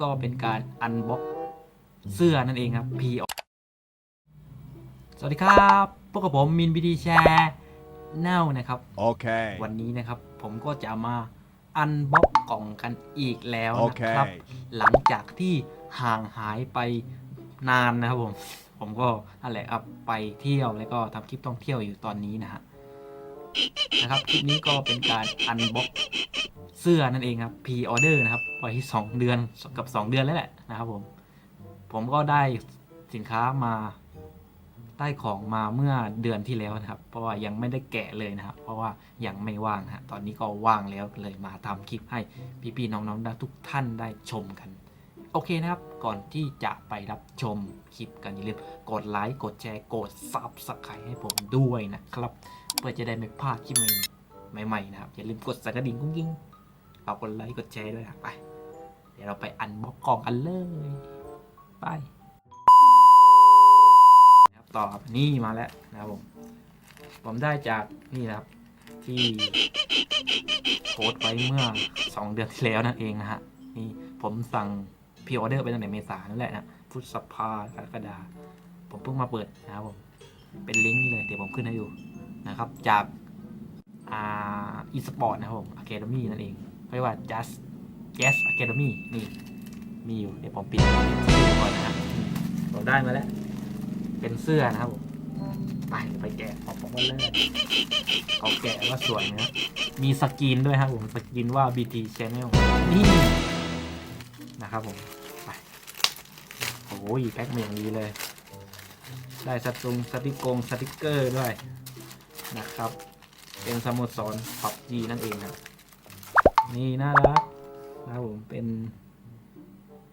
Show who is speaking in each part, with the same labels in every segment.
Speaker 1: ก็เป็นการอันบ็อกเสื้อนั่นเองครับ P สวัสดีครับพวกกับผมมินบีดีแชร์แนวนะครับ
Speaker 2: Okay.
Speaker 1: วันนี้นะครับ ผมก็จะมาอันบ็อกกล่องกันอีกแล้วนะครับ
Speaker 2: โอเค
Speaker 1: หลังจากที่ห่างหายไปนานนะครับผม ผมก็นั่นแหละครับไปเที่ยวแล้วก็ทำคลิปท่องเที่ยวอยู่ตอนนี้นะฮะ นะครับคลิปนี้ก็เป็นการอันบ็อกเสื้อนั่นเองครับ pre order นะครับไว้ที่สองเดือนกับสองเดือนแล้วแหละนะครับผม ผมก็ได้สินค้ามาได้ของมาเมื่อเดือนที่แล้วนะครับ เพราะว่ายังไม่ได้แกะเลยนะครับ เพราะว่ายังไม่ว่างฮะตอนนี้ก็ว่างแล้วเลยมาทำคลิปให้พี่ๆน้องๆทุกท่านได้ชมกัน โอเคนะครับ ก่อนที่จะไปรับชมคลิปกันอย่าลืมกดไลค์กดแชร์กดซับสไครต์ให้ผมด้วยนะครับ เพื่อจะได้ไม่พลาดคลิปใหม่ๆนะครับ อย่าลืมกดสั่นกระดิ่งกุ้งกิ้งฝากกดไลค์กดแชร์ด้วยนะไป เดี๋ยวเราไปอันบ็อกกล่องกันเลยไปนะครับต่อครับนี่มาแล้วนะครับผม ผมได้จากนี่นะครับที่โพสต์ไว้เมื่อ 2 เดือนที่แล้วนั่นเองนะฮะนี่ผมสั่งพ r ออเดอร์ไปตั้งแต่เมษานนั่นแหละนะพุทธสภากรกฎาผมเพิ่งมาเปิดนะครับผม เป็นลิงก์นี่เลย เดี๋ยวผมขึ้นให้ดู นะครับ จากอ่าอีสปอร์ตนะครับผมอะคาเดมี่นั่นเองเขาเรียกว่า just just academy นี่ มีอยู่ เดี๋ยวผมปิดที่ก่อนนะฮะผมได้มาแล้ว เป็นเสื้อนะครับผมไปไปแกะออกมาเลยเขาแกะว่าสวยนะมีสกรีนด้วยครับผมสกรีนว่า BT Channel นี่นะครับผมไปโอ้ยแพ็คมาอย่างดีเลย ได้สตุงสติกกงสติกเกอร์ด้วย นะครับ เป็นสมุดสอนปับจีนั่นเองครับ นี่น่ารักนะครับผมเป็น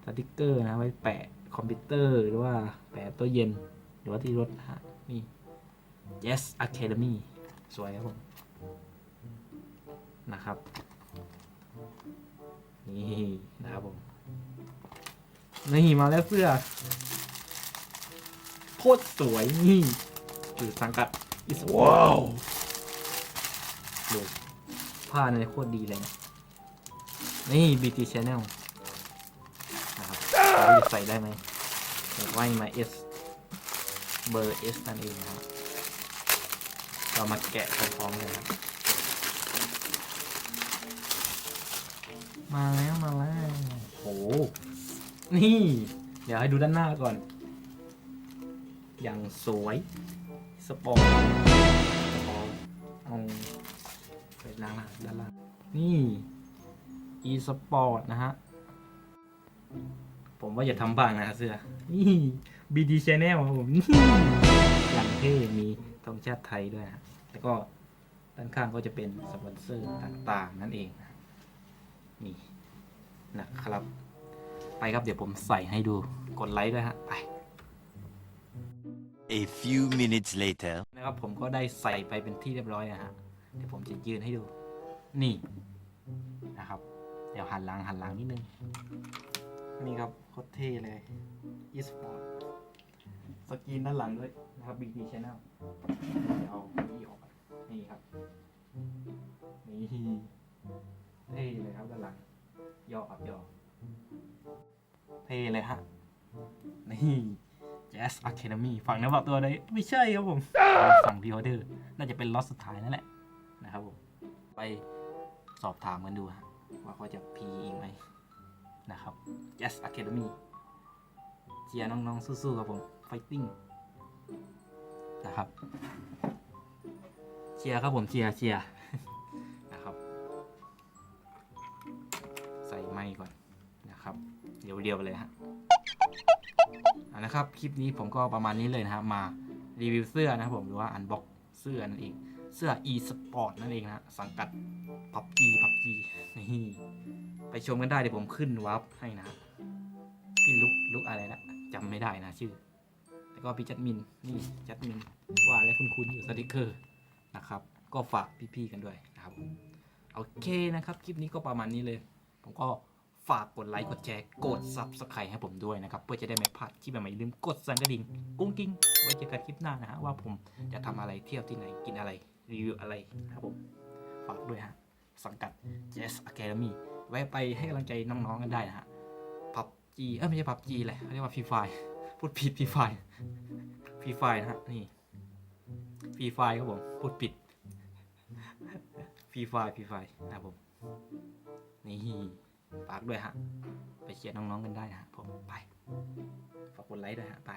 Speaker 1: สติกเกอร์นะไว้แปะคอมพิวเตอร์หรือว่าแปะตัวเย็น หรือว่าที่รถนะฮะนี่ Yes Academy สวยครับผม นะครับ นี่นะครับผม นี่มาแล้วเสื้อโคตรสวยนี่อยู่สังกัด อิส
Speaker 2: ว้าว
Speaker 1: ดูผ้าในยโคตรดีเลยนะนี่ BT Channel นะครับเราจะใส่ได้ไหมผมว่ามา S เบอร์ S นั่นเองนะครับเรามาแกะพร้อมๆกันครับมาแล้วมาแล้วโห นี่ เดี๋ยวให้ดูด้านหน้าก่อน อย่างสวย สปอร์ตสปอร์ตเอาไปด้านล่างด้านล่างนี่ e สปอร์ตนะฮะ ผมว่าอย่าทำบ้างนะเสื้อ นี่ BD Channel ครับผม นี่อย่างเท่มีธงชาติไทยด้วยนะแล้วก็ด้านข้างก็จะเป็นสปอนเซอร์ต่าง ๆ นั่นเองนะนี่นะครับ ไปครับเดี๋ยวผมใส่ให้ดู กดไลค์ด้วยฮะ ไป
Speaker 2: A few minutes later.
Speaker 1: นะครับผมก็ได้ใส่ไปเป็นที่เรียบร้อยนะฮะเดี๋ยวผมจะยืนให้ดู นี่นะครับ เดี๋ยวหันหลังหันหลังนิดนึง นี่ครับโคตรเท่เลย eSport สกรีนด้านหลังด้วยนะครับ BT Channel เดี๋ยวเอาที่ออกนนี่ครับ นี่เท่เลยครับด้านหลังย่อครับย่อเท่เลยฮะนี่ Jazz Academy ฝั่งนั้นแบบตัวไหนไม่ใช่ครับผมฝั่งพีออเดอร์น่าจะเป็นล็อตสุดท้ายนั่นแหละนะครับผมไปสอบถามกันดูฮะว่าเขาจะพีอีกไหมนะครับ Jazz Academy เชียร์น้องๆสู้ๆครับผม Fighting นะครับเชียร์ครับผมเชียร์เชียร์นะครับ ใส่ไม้ก่อนนะครับเรียวๆไปเลยฮะ นะครับ คลิปนี้ผมก็ประมาณนี้เลยนะครับมารีวิวเสื้อนะครับผมหรือว่าอันบ็อกเสื้อนั่นเองเสื้อ e sport นั่นเองนะสังกัด PUBG PUBG นี่ไปชมกันได้เดี๋ยวผมขึ้นวับให้นะพี่ลุกลุกอะไรนะจำไม่ได้นะชื่อ แล้วก็พี่จัดมินนี่จัดมินว่าอะไรคุ้นๆอยู่สติกเกอร์นะครับ ก็ฝากพี่ๆกันด้วยนะครับโอเคนะครับ คลิปนี้ก็ประมาณนี้เลย ผมก็ ฝากกดไลค์กดแชร์กด Subscribe ให้ผมด้วยนะครับ เพื่อจะได้ไม่พลาดคลิปใหม่ๆลืมกดสั่นกระดิ่งกุ้งกิ้งไว้เจอกันคลิปหน้านะฮะว่าผมจะทำอะไรเที่ยวที่ไหนกินอะไรรีวิวอะไรนะครับผมฝากด้วยฮะสังกัด Jazz Academy ไว้ไปให้กำลังใจน้องๆกันได้นะฮะพับจีเอ้ยไม่ใช่พับจีเลยเขาเรียกว่าฟรีไฟพูดผิดฟรีไฟฟรีไฟนะฮะนี่ฟรีไฟครับผมพูดผิดฟรีไฟฟรีไฟนะครับผมนี่ ฝากด้วยฮะ ไปเชียร์น้องๆกันได้นะฮะผมไป ฝากกดไลค์ด้วยฮะ ไป